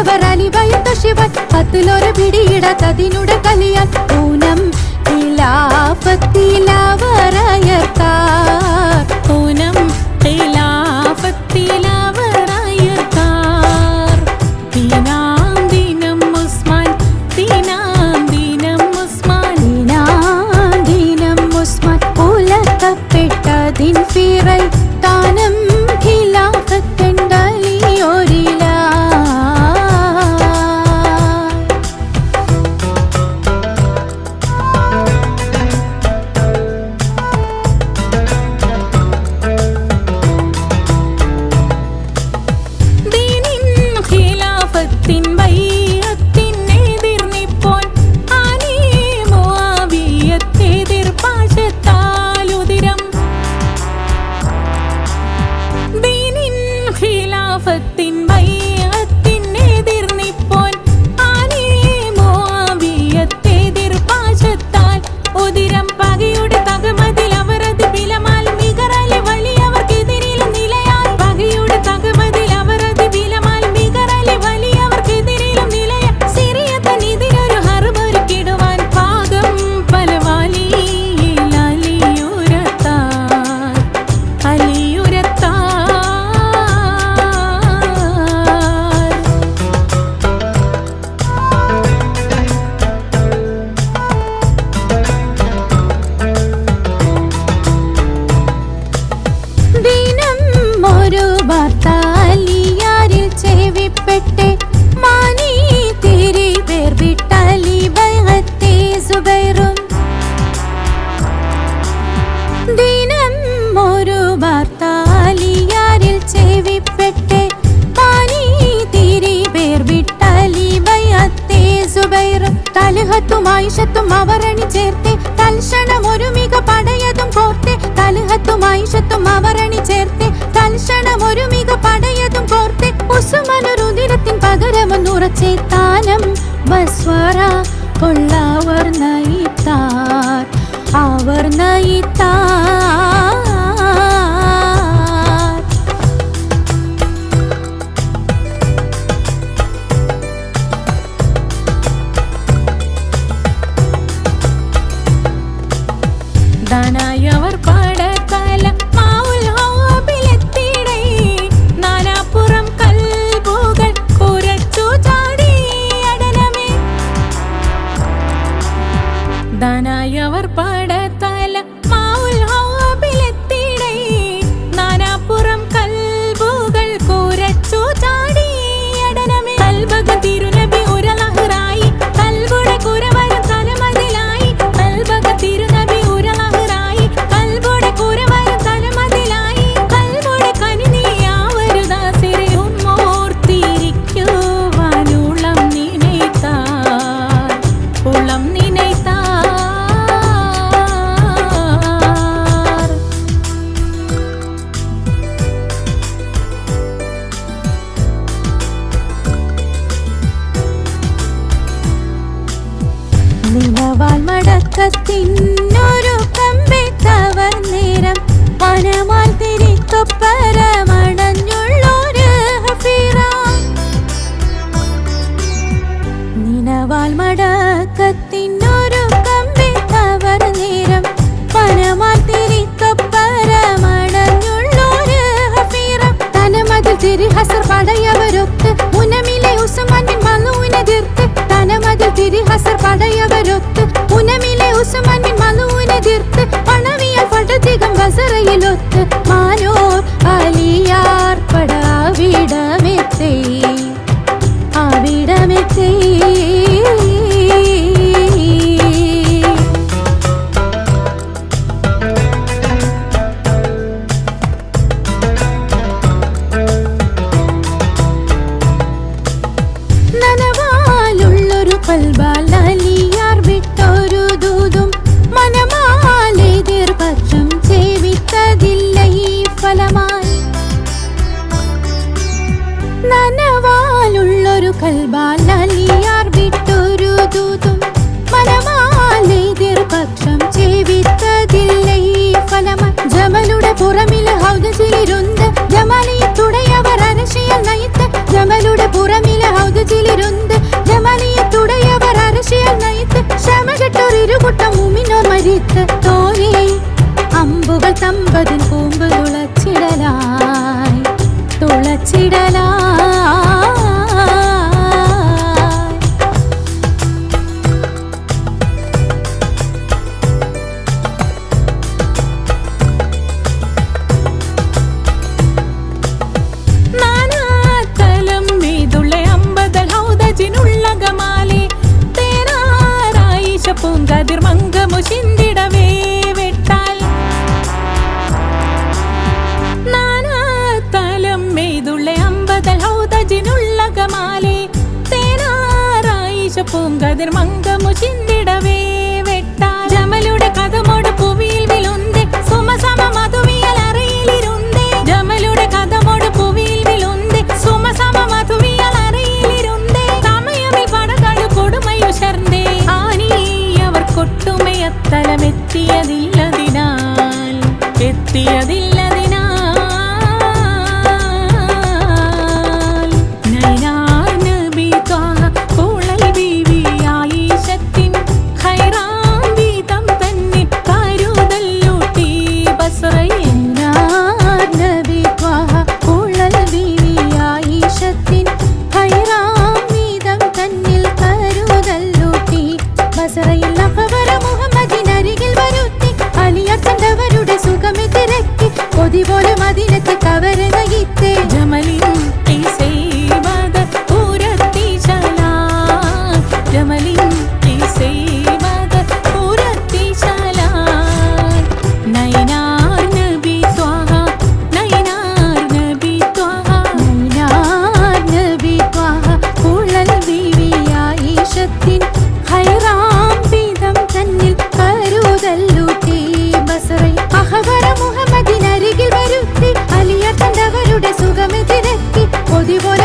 അവർ അലിവയുത്ത ശിവൻ. പത്തിലൊരു പിടിയിടത്തതിനുടെ കലിയാൻ പൂനം ഇലാപത്തിലവരയർത്താ ഐശത്തും അവരണി ചേർത്തെ തൽക്ഷണം ഒരുമിക പടയതും കോർത്തെ കലഹത്തും ഐശത്തും അവരണി ചേർത്തെ തൽക്ഷണം ഒരുമിക പടയതും കോർത്തെ ഉസുമനുരുതിരത്തിൻ പകരമൊന്നുറച്ചേ താനം ബസ്വറ കൊള്ളാവർണയിത്താർ അവർ നയി വാൽ മടക്കത്തിന്നൊരു കമ്പെ കവർന്നേരം വനമാൽ തിരിക്കൊപ്പരമടഞ്ഞുള്ളൊരു ഹഫീറ. നിനവാൽ മടക്കത്തി പ്രൊഫസർ പടയവരൊത്തു ഹൗദ് തുടയവർ ജമലുടെ തുടയവർ അമ്പുകൾ തമ്പതിൻ കൂമ്പ് തുളച്ചിടലായി തുളച്ചിടലായി. പൂങ്കതിർ മങ്കമു ചിന്തിടവേ. சுகமே திரக்கி பொதிபொலி